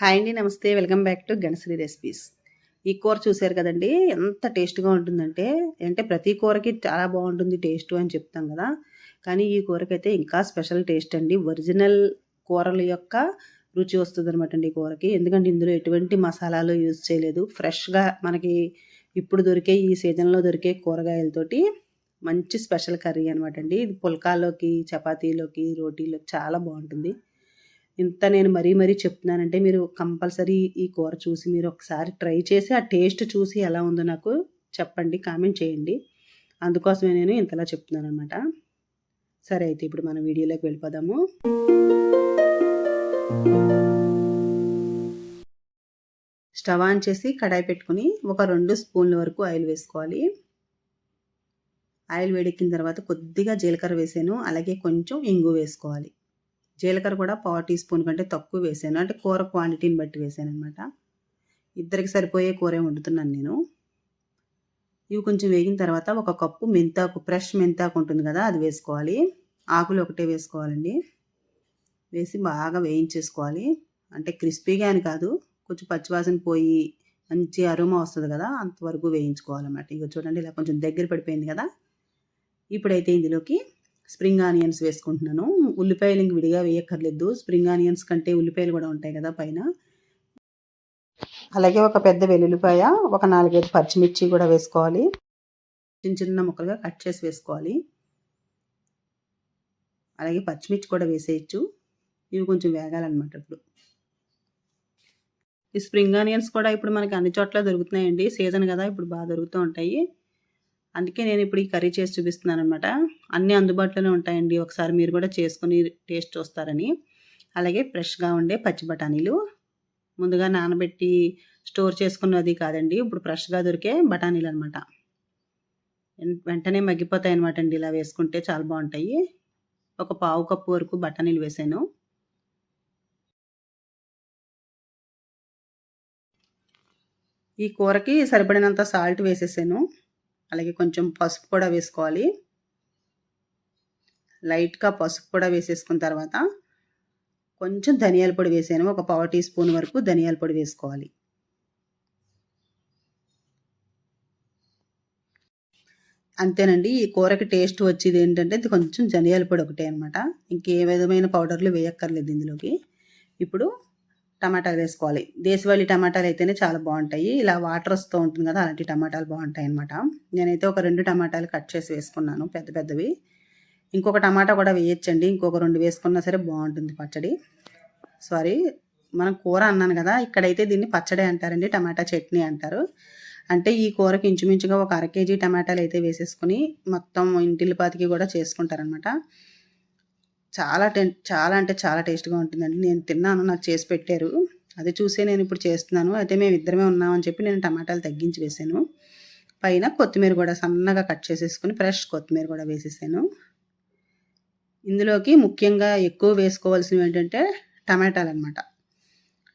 Hi అండి నమస్తే. Welcome back to Ganashree recipes. ఈ కూర చూసారు కదండి ఎంత టేస్ట్గా ఉంటుందంటే అంటే ప్రతి కూరకి చాలా బాగుంటుంది టేస్ట్ అని చెప్తాం కదా. కానీ ఈ కూరకైతే ఇంకా స్పెషల్ టేస్ట్ అండి. ఒరిజినల్ కూరల యొక్క రుచి వస్తుంది అనమాట అండి ఈ కూరకి. ఎందుకంటే ఇందులో ఎటువంటి మసాలాలు యూజ్ చేయలేదు. ఫ్రెష్గా మనకి ఇప్పుడు దొరికే ఈ సీజన్లో దొరికే కూరగాయలతోటి మంచి స్పెషల్ కర్రీ అనమాట అండి. ఇది పుల్కాలోకి చపాతీలోకి రోటీలోకి చాలా బాగుంటుంది. ఇంత నేను మరీ మరీ చెప్తున్నానంటే మీరు కంపల్సరీ ఈ కూర చూసి మీరు ఒకసారి ట్రై చేసి ఆ టేస్ట్ చూసి ఎలా ఉందో నాకు చెప్పండి కామెంట్ చేయండి. అందుకోసమే నేను ఇంతలా చెప్తున్నాను అనమాట సరే అయితే ఇప్పుడు మనం వీడియోలోకి వెళ్ళిపోదాము. స్టవ్ ఆన్ చేసి కడాయి పెట్టుకుని ఒక రెండు స్పూన్ల వరకు ఆయిల్ వేసుకోవాలి. ఆయిల్ వేడెక్కిన తర్వాత కొద్దిగా జీలకర్ర వేసాను అలాగే కొంచెం ఇంగు వేసుకోవాలి. జీలకర్ర కూడా పావు టీ స్పూన్ కంటే తక్కువ వేసాను. అంటే కూర క్వాంటిటీని బట్టి వేసాను అనమాట ఇద్దరికి సరిపోయే కూరే వండుతున్నాను నేను. ఇవి కొంచెం వేగిన తర్వాత ఒక కప్పు మెంతాకు ఫ్రెష్ మెంతాకు ఉంటుంది కదా అది వేసుకోవాలి. ఆకులు ఒకటే వేసుకోవాలండి. వేసి బాగా వేయించేసుకోవాలి. అంటే క్రిస్పీగా అని కాదు కొంచెం పచ్చివాసన పోయి మంచి అరుమ వస్తుంది కదా అంతవరకు వేయించుకోవాలన్నమాట. ఇక చూడండి ఇలా కొంచెం దగ్గర పడిపోయింది కదా. ఇప్పుడైతే ఇందులోకి స్ప్రింగ్ ఆనియన్స్ వేసుకుంటున్నాను. ఉల్లిపాయలు ఇంక విడిగా వేయక్కర్లేదు. స్ప్రింగ్ ఆనియన్స్ కంటే ఉల్లిపాయలు కూడా ఉంటాయి కదా పైన. అలాగే ఒక పెద్ద వెల్లుల్లిపాయ ఒక నాలుగైదు పచ్చిమిర్చి కూడా వేసుకోవాలి. చిన్న చిన్న ముక్కలుగా కట్ చేసి వేసుకోవాలి. అలాగే పచ్చిమిర్చి కూడా వేసేయచ్చు. ఇవి కొంచెం వేగాలన్నమాట ఇప్పుడు. ఈ స్ప్రింగ్ ఆనియన్స్ కూడా ఇప్పుడు మనకి అన్ని చోట్ల దొరుకుతున్నాయండి. సీజన్ కదా ఇప్పుడు బాగా దొరుకుతూ ఉంటాయి. అందుకే నేను ఇప్పుడు ఈ కర్రీ చేసి చూపిస్తున్నాను అనమాట అన్నీ అందుబాటులోనే ఉంటాయండి. ఒకసారి మీరు కూడా చేసుకుని టేస్ట్ చూస్తారని. అలాగే ఫ్రెష్గా ఉండే పచ్చి బఠానీలు. ముందుగా నానబెట్టి స్టోర్ చేసుకున్నది కాదండి. ఇప్పుడు ఫ్రెష్గా దొరికే బఠానీలు అనమాట వెంటనే మగ్గిపోతాయి అనమాట అండి. ఇలా వేసుకుంటే చాలా బాగుంటాయి. ఒక పావు కప్పు వరకు బఠానీలు వేసాను. ఈ కూరకి సరిపడినంత సాల్ట్ వేసేసాను. అలాగే కొంచెం పసుపు కూడా వేసుకోవాలి. లైట్గా పసుపు కూడా వేసేసుకున్న తర్వాత కొంచెం ధనియాల పొడి వేసాను. ఒక పావు టీ స్పూన్ వరకు ధనియాల పొడి వేసుకోవాలి. అంతేనండి ఈ కూరకి టేస్ట్ వచ్చేది ఏంటంటే ఇది కొంచెం ధనియాల పొడి ఒకటే అనమాట ఇంకే విధమైన పౌడర్లు వేయక్కర్లేదు ఇందులోకి. ఇప్పుడు టమాటాలు వేసుకోవాలి. దేశవాళీ టమాటాలు అయితేనే చాలా బాగుంటాయి. ఇలా వాటర్ వస్తూ ఉంటుంది కదా అలాంటి టమాటాలు బాగుంటాయి అనమాట నేనైతే ఒక రెండు టమాటాలు కట్ చేసి వేసుకున్నాను పెద్ద పెద్దవి. ఇంకొక టమాటా కూడా వేయచ్చండి. ఇంకొక రెండు వేసుకున్నా సరే బాగుంటుంది పచ్చడి. సారీ మనం కూర అన్నాను కదా ఇక్కడైతే దీన్ని పచ్చడి అంటారండి టమాటా చట్నీ అంటారు. అంటే ఈ కూరకి ఇంచుమించుగా ఒక అర కేజీ టమాటాలు అయితే వేసేసుకుని మొత్తం ఇంటిల్లిపాతికి కూడా చేసుకుంటారనమాట చాలా టె చాలా అంటే చాలా టేస్ట్గా ఉంటుందండి. నేను తిన్నాను నాకు చేసి పెట్టారు. అది చూసే నేను ఇప్పుడు చేస్తున్నాను. అయితే మేము ఇద్దరమే ఉన్నామని చెప్పి నేను టమాటాలు తగ్గించి వేసాను. పైన కొత్తిమీర కూడా సన్నగా కట్ చేసేసుకుని ఫ్రెష్ కొత్తిమీర కూడా వేసేసాను. ఇందులోకి ముఖ్యంగా ఎక్కువ వేసుకోవాల్సినవి ఏంటంటే టమాటాలు అనమాట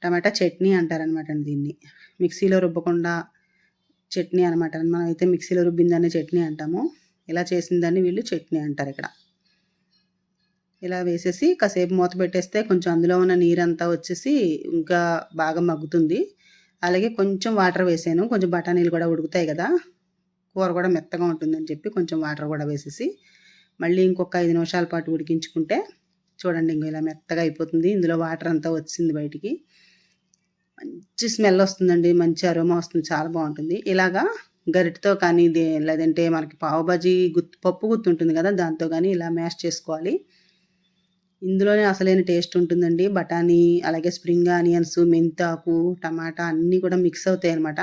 టమాటా చట్నీ అంటారనమాట అండి దీన్ని. మిక్సీలో రుబ్బకుండా చట్నీ అనమాట మనం అయితే మిక్సీలో రుబ్బిందనే చట్నీ అంటాము. ఇలా చేసిన వీళ్ళు చట్నీ అంటారు ఇక్కడ. ఇలా వేసేసి కాసేపు మూత పెట్టేస్తే కొంచెం అందులో ఉన్న నీరంతా వచ్చేసి ఇంకా బాగా మగ్గుతుంది. అలాగే కొంచెం వాటర్ వేసాను. కొంచెం బఠానీలు కూడా ఉడుకుతాయి కదా. కూర కూడా మెత్తగా ఉంటుందని చెప్పి కొంచెం వాటర్ కూడా వేసేసి మళ్ళీ ఇంకొక ఐదు నిమిషాల పాటు ఉడికించుకుంటే చూడండి ఇంకో ఇలా మెత్తగా అయిపోతుంది. ఇందులో వాటర్ అంతా వచ్చింది బయటికి. మంచి స్మెల్ వస్తుందండి. మంచి అరోమా వస్తుంది. చాలా బాగుంటుంది. ఇలాగా గరిటతో కానీ లేదంటే మనకి పావుబాజీ గుత్తు పప్పు గుర్తు ఉంటుంది కదా దాంతో కానీ ఇలా మ్యాష్ చేసుకోవాలి. ఇందులోనే అసలైన టేస్ట్ ఉంటుందండి. బఠానీ అలాగే స్ప్రింగ్ ఆనియన్స్ మెంతాకు టమాటా అన్నీ కూడా మిక్స్ అవుతాయి అనమాట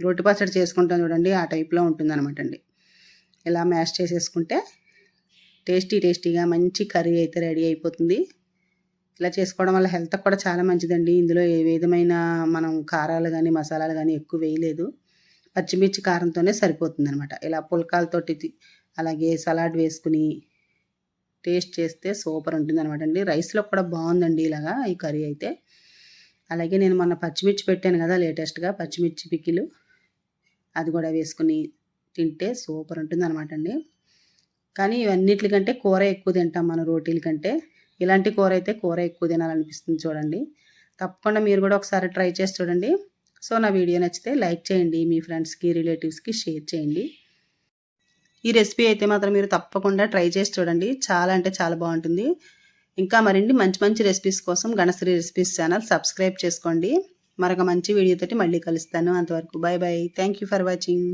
రొట్టె పచ్చడి చేసుకుంటాం చూడండి ఆ టైప్లో ఉంటుంది అనమాట అండి. ఇలా మ్యాష్ చేసేసుకుంటే టేస్టీ టేస్టీగా మంచి కర్రీ అయితే రెడీ అయిపోతుంది. ఇలా చేసుకోవడం వల్ల హెల్త్ కూడా చాలా మంచిదండి. ఇందులో ఏ విధమైన మనం కారాలు కానీ మసాలాలు కానీ ఎక్కువ వేయలేదు. పచ్చిమిర్చి కారంతోనే సరిపోతుంది అనమాట ఇలా పుల్కాలతోటి అలాగే సలాడ్ వేసుకుని టేస్ట్ చేస్తే సూపర్ ఉంటుంది అనమాట అండి. రైస్లో కూడా బాగుందండి ఇలాగా ఈ కర్రీ అయితే. అలాగే నేను మొన్న పచ్చిమిర్చి పెట్టాను కదా లేటెస్ట్గా పచ్చిమిర్చి పిక్కిలు అది కూడా వేసుకుని తింటే సూపర్ ఉంటుంది అనమాట అండి. కానీ ఇవన్నిటికంటే కూర ఎక్కువ తింటాం మన రోటీల కంటే. ఇలాంటి కూర అయితే కూర ఎక్కువ తినాలనిపిస్తుంది చూడండి. తప్పకుండా మీరు కూడా ఒకసారి ట్రై చేసి చూడండి. సో నా వీడియో నచ్చితే లైక్ చేయండి మీ ఫ్రెండ్స్కి రిలేటివ్స్కి షేర్ చేయండి. ఈ రెసిపీ అయితే మాత్రం మీరు తప్పకుండా ట్రై చేసి చూడండి. చాలా అంటే చాలా బాగుంటుంది. ఇంకా మరిన్ని మంచి మంచి రెసిపీస్ కోసం గణశ్రీ రెసిపీస్ ఛానల్ సబ్స్క్రైబ్ చేసుకోండి. మరొక మంచి వీడియోతోటి మళ్ళీ కలుస్తాను. అంతవరకు bye bye thank you for watching